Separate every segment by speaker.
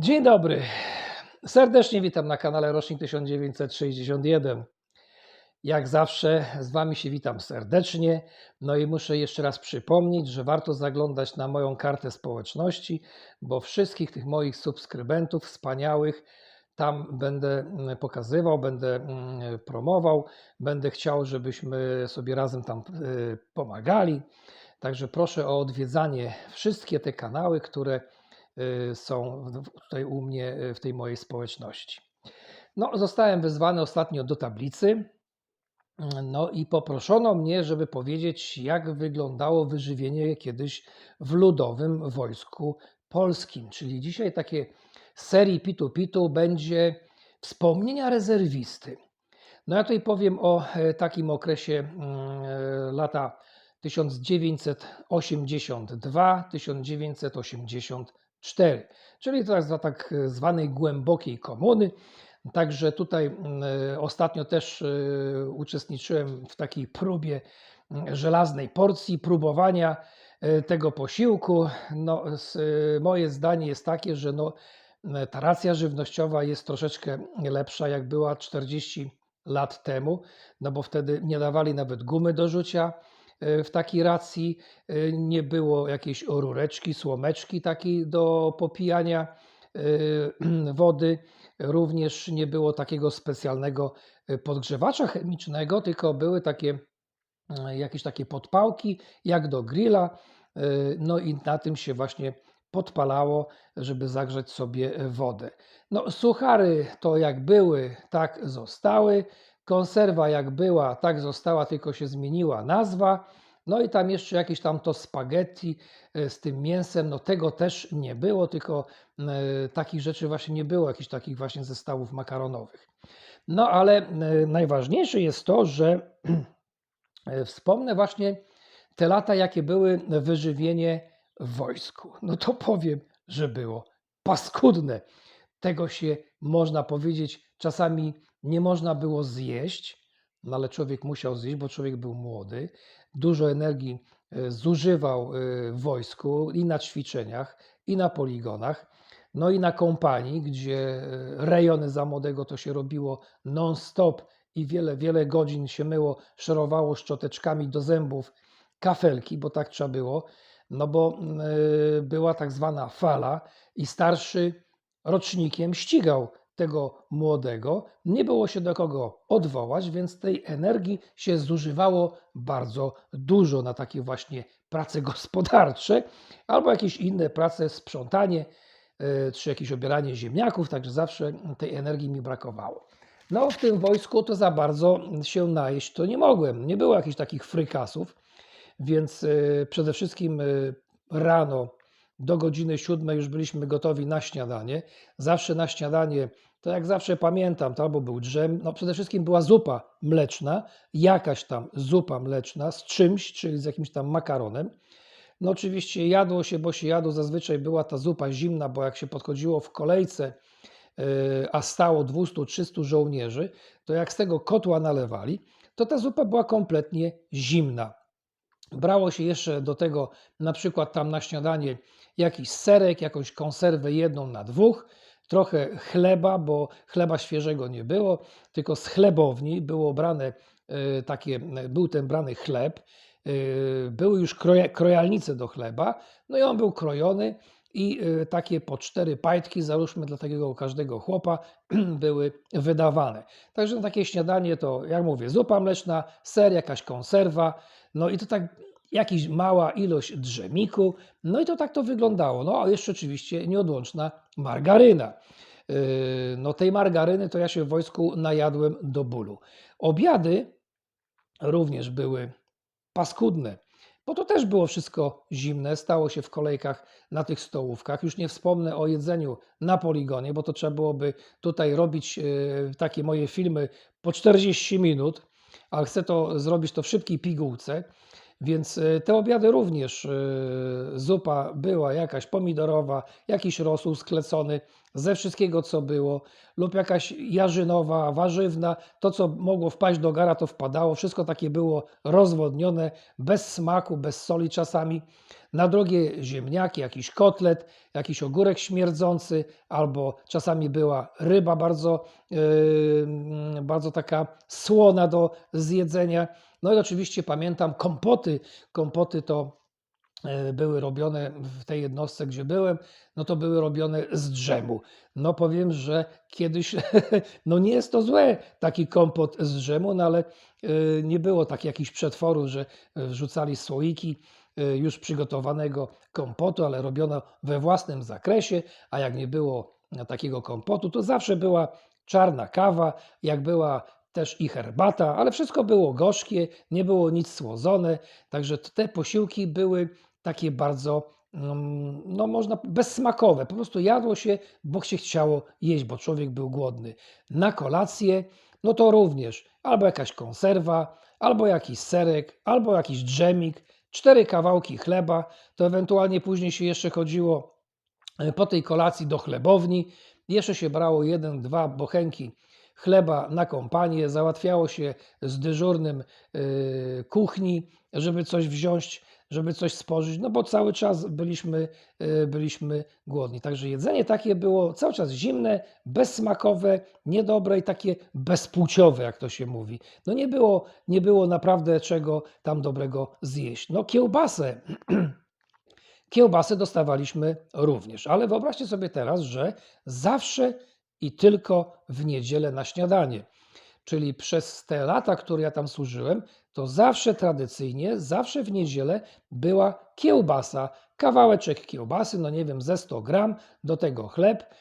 Speaker 1: Dzień dobry. Serdecznie witam na kanale Rocznik 1961. Jak zawsze z Wami się witam serdecznie. No i muszę jeszcze raz przypomnieć, że warto zaglądać na moją kartę społeczności, bo wszystkich tych moich subskrybentów wspaniałych tam będę mm, pokazywał, będę mm, promował, będę chciał, żebyśmy sobie razem tam y, pomagali. Także proszę o odwiedzanie wszystkie te kanały, które są w- tutaj u mnie y, w tej mojej społeczności. No, zostałem wezwany ostatnio do tablicy. No i poproszono mnie, żeby powiedzieć, jak wyglądało wyżywienie kiedyś w ludowym wojsku polskim. Czyli dzisiaj takie serii Pitu Pitu będzie wspomnienia rezerwisty. No ja tutaj powiem o e, takim okresie mm, e, lata 1982-1984, czyli to za tak zwanej głębokiej komuny. Także tutaj e, ostatnio też e, uczestniczyłem w takiej próbie żelaznej porcji, próbowania e, tego posiłku. No, e, moje zdanie jest takie, że no, e, ta racja żywnościowa jest troszeczkę lepsza, jak była 40 lat temu, no bo wtedy nie dawali nawet gumy do rzucia e, w takiej racji, e, nie było jakiejś rureczki, słomeczki takiej do popijania e, wody, również nie było takiego specjalnego e, podgrzewacza chemicznego, tylko były takie e, jakieś takie podpałki, jak do grilla, e, no i na tym się właśnie podpalało, żeby zagrzać sobie wodę. No, suchary to jak były, tak zostały. Konserwa jak była, tak została, tylko się zmieniła nazwa. No i tam jeszcze jakieś tam to spaghetti e, z tym mięsem, no tego też nie było, tylko e, takich rzeczy właśnie nie było, jakichś takich właśnie zestawów makaronowych. No ale e, najważniejsze jest to, że wspomnę właśnie te lata, jakie były wyżywienie w wojsku. No to powiem, że było paskudne. Tego się można powiedzieć, czasami nie można było zjeść, no ale człowiek musiał zjeść, bo człowiek był młody, dużo energii e, zużywał e, w wojsku i na ćwiczeniach, i na poligonach, no i na kompanii, gdzie e, rejony za młodego to się robiło non-stop i wiele, wiele godzin się myło, szorowało szczoteczkami do zębów kafelki, bo tak trzeba było, no bo była tak zwana fala i starszy rocznikiem ścigał tego młodego. Nie było się do kogo odwołać, więc tej energii się zużywało bardzo dużo na takie właśnie prace gospodarcze albo jakieś inne prace, sprzątanie y, czy jakieś obieranie ziemniaków, także zawsze tej energii mi brakowało. No, w tym wojsku to za bardzo się najeść to nie mogłem. Nie było jakichś takich frykasów, więc y, przede wszystkim y, rano do godziny siódmej już byliśmy gotowi na śniadanie. Zawsze na śniadanie, to jak zawsze pamiętam, to albo był drzem, no przede wszystkim była zupa mleczna, jakaś tam zupa mleczna z czymś, czyli z jakimś tam makaronem. No oczywiście jadło się, bo się jadło, zazwyczaj była ta zupa zimna, bo jak się podchodziło w kolejce, yy, a stało 200-300 żołnierzy, to jak z tego kotła nalewali, to ta zupa była kompletnie zimna. Brało się jeszcze do tego na przykład tam na śniadanie jakiś serek, jakąś konserwę jedną na dwóch, trochę chleba, bo chleba świeżego nie było, tylko z chlebowni było brane e, takie, był ten brany chleb, e, były już kroja, krojalnice do chleba, no i on był krojony i e, takie po cztery pajtki, załóżmy dla takiego każdego chłopa, były wydawane. Także takie śniadanie to, jak mówię, zupa mleczna, ser, jakaś konserwa, no i to tak jakaś mała ilość drzemiku, no i to tak to wyglądało. No a jeszcze oczywiście nieodłączna margaryna. Yy, No tej margaryny to ja się w wojsku najadłem do bólu. Obiady również były paskudne, bo to też było wszystko zimne, stało się w kolejkach na tych stołówkach. Już nie wspomnę o jedzeniu na poligonie, bo to trzeba byłoby tutaj robić yy, takie moje filmy po 40 minut, a chcę to zrobić to w szybkiej pigułce. Więc y, te obiady również y, zupa była jakaś pomidorowa, jakiś rosół sklecony ze wszystkiego, co było, lub jakaś jarzynowa, warzywna. To, co mogło wpaść do gara, to wpadało. Wszystko takie było rozwodnione, bez smaku, bez soli czasami. na drugie ziemniaki, jakiś kotlet, jakiś ogórek śmierdzący, albo czasami była ryba bardzo, yy, bardzo taka słona do zjedzenia. No i oczywiście pamiętam kompoty. Kompoty to e, były robione w tej jednostce, gdzie byłem, no to były robione z drzemu. No powiem, że kiedyś, no nie jest to złe, taki kompot z drzemu, no ale y, nie było tak jakichś przetworów, że wrzucali słoiki y, już przygotowanego kompotu, ale robiono we własnym zakresie, a jak nie było takiego kompotu, to zawsze była czarna kawa, jak była też i herbata, ale wszystko było gorzkie, nie było nic słodzone, także te posiłki były takie bardzo, mm, no można, bezsmakowe. Po prostu jadło się, bo się chciało jeść, bo człowiek był głodny. Na kolację, no to również albo jakaś konserwa, albo jakiś serek, albo jakiś dżemik, cztery kawałki chleba, to ewentualnie później się jeszcze chodziło e, po tej kolacji do chlebowni, jeszcze się brało jeden, dwa bochenki chleba na kompanię, załatwiało się z dyżurnym y, kuchni, żeby coś wziąć, żeby coś spożyć, no bo cały czas byliśmy, y, byliśmy głodni. Także jedzenie takie było cały czas zimne, bezsmakowe, niedobre i takie bezpłciowe, jak to się mówi. No nie było, nie było naprawdę czego tam dobrego zjeść. No kiełbasę Kiełbasy dostawaliśmy również, ale wyobraźcie sobie teraz, że zawsze i tylko w niedzielę na śniadanie. Czyli przez te lata, które ja tam służyłem, to zawsze tradycyjnie, zawsze w niedzielę była kiełbasa, kawałeczek kiełbasy, no nie wiem, ze 100 gram, do tego chleb,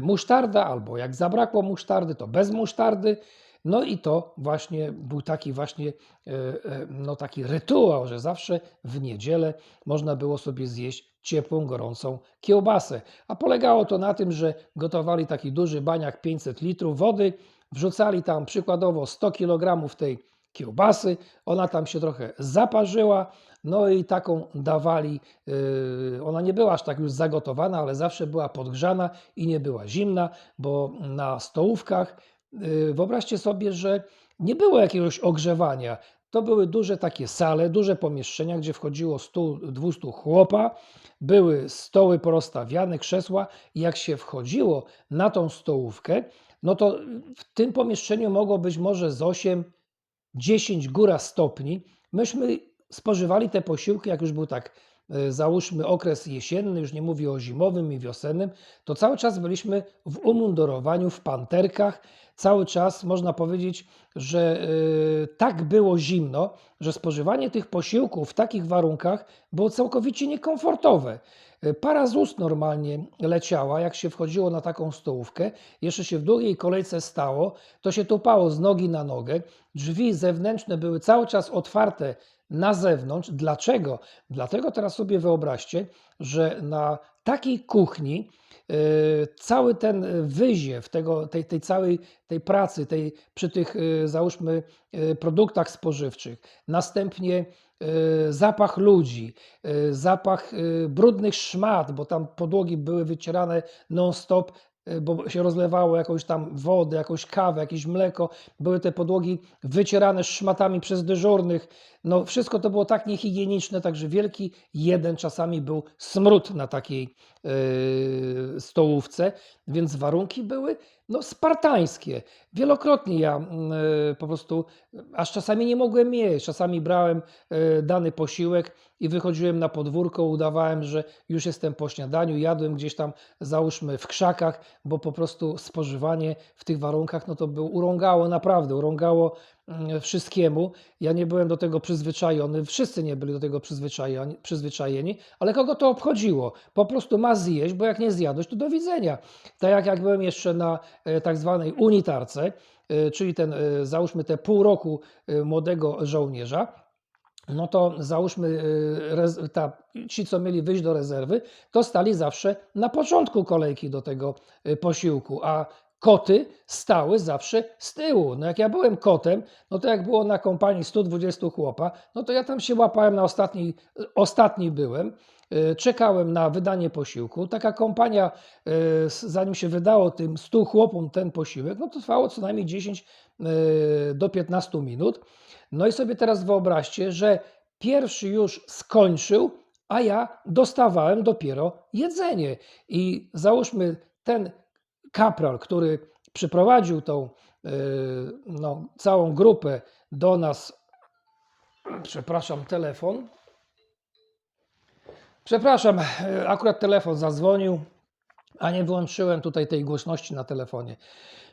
Speaker 1: musztarda, albo jak zabrakło musztardy, to bez musztardy. No i to właśnie był taki właśnie e, e, no taki rytuał, że zawsze w niedzielę można było sobie zjeść ciepłą, gorącą kiełbasę. A polegało to na tym, że gotowali taki duży baniak 500 litrów wody, wrzucali tam przykładowo 100 kg tej kiełbasy, ona tam się trochę zaparzyła, no i taką dawali, yy, ona nie była aż tak już zagotowana, ale zawsze była podgrzana i nie była zimna, bo na stołówkach wyobraźcie sobie, że nie było jakiegoś ogrzewania. To były duże takie sale, duże pomieszczenia, gdzie wchodziło 100-200 chłopa, były stoły porozstawiane, krzesła i jak się wchodziło na tą stołówkę, no to w tym pomieszczeniu mogło być może z 8, 10 góra stopni. Myśmy spożywali te posiłki, jak już był tak, załóżmy okres jesienny, już nie mówię o zimowym i wiosennym, to cały czas byliśmy w umundurowaniu, w panterkach, cały czas można powiedzieć, że e, tak było zimno, że spożywanie tych posiłków w takich warunkach było całkowicie niekomfortowe. E, para z ust normalnie leciała, jak się wchodziło na taką stołówkę. Jeszcze się w długiej kolejce stało, to się tupało z nogi na nogę. Drzwi zewnętrzne były cały czas otwarte na zewnątrz. Dlaczego? Dlatego teraz sobie wyobraźcie, że na takiej kuchni yy, cały ten wyziew tego, tej, tej całej tej pracy, tej, przy tych yy, załóżmy yy, produktach spożywczych, następnie zapach ludzi, zapach brudnych szmat, bo tam podłogi były wycierane non-stop bo się rozlewało jakąś tam wodę, jakąś kawę, jakieś mleko, były te podłogi wycierane szmatami przez dyżurnych. No wszystko to było tak niehigieniczne, także wielki jeden czasami był smród na takiej yy, stołówce, więc warunki były no, spartańskie. Wielokrotnie ja yy, po prostu, aż czasami nie mogłem jeść, czasami brałem yy, dany posiłek i wychodziłem na podwórko, udawałem, że już jestem po śniadaniu, jadłem gdzieś tam, załóżmy w krzakach, bo po prostu spożywanie w tych warunkach, no to był, urągało naprawdę, urągało mm, wszystkiemu. Ja nie byłem do tego przyzwyczajony, wszyscy nie byli do tego przyzwyczajeni, przyzwyczajeni, ale kogo to obchodziło? Po prostu ma zjeść, bo jak nie zjadłeś, to do widzenia. Tak jak, jak byłem jeszcze na e, tak zwanej unitarce, e, czyli ten, e, załóżmy te pół roku młodego żołnierza, no to załóżmy, y, ta, ci, co mieli wyjść do rezerwy, to stali zawsze na początku kolejki do tego y, posiłku, a koty stały zawsze z tyłu. No jak ja byłem kotem, no to jak było na kompanii 120 chłopa, no to ja tam się łapałem na ostatni, ostatni byłem, czekałem na wydanie posiłku. Taka kompania, zanim się wydało tym 100 chłopom ten posiłek, no to trwało co najmniej 10 do 15 minut. No i sobie teraz wyobraźcie, że pierwszy już skończył, a ja dostawałem dopiero jedzenie. I załóżmy ten kapral, który przyprowadził tą no, całą grupę do nas. Przepraszam, telefon. Przepraszam, e, akurat telefon zadzwonił, a nie wyłączyłem tutaj tej głośności na telefonie.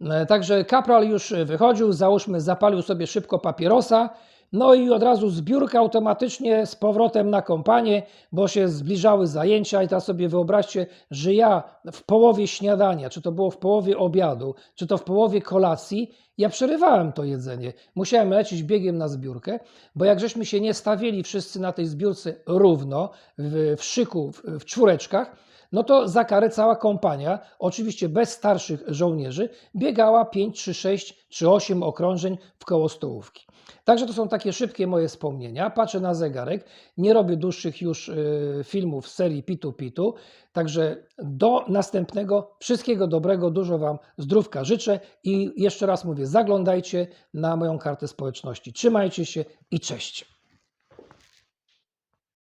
Speaker 1: E, Także kapral już wychodził, załóżmy, zapalił sobie szybko papierosa, no i od razu zbiórka automatycznie z powrotem na kompanię, bo się zbliżały zajęcia i teraz sobie wyobraźcie, że ja w połowie śniadania, czy to było w połowie obiadu, czy to w połowie kolacji, ja przerywałem to jedzenie. Musiałem lecieć biegiem na zbiórkę, bo jak żeśmy się nie stawili wszyscy na tej zbiórce równo, w, w szyku, w, w czwóreczkach, no to za karę cała kompania, oczywiście bez starszych żołnierzy, biegała 5 czy 6 czy 8 okrążeń w koło stołówki. Także to są takie szybkie moje wspomnienia. Patrzę na zegarek, nie robię dłuższych już y, filmów z serii Pitu Pitu. Także do następnego. Wszystkiego dobrego, dużo Wam zdrówka życzę i jeszcze raz mówię, zaglądajcie na moją kartę społeczności. Trzymajcie się i cześć.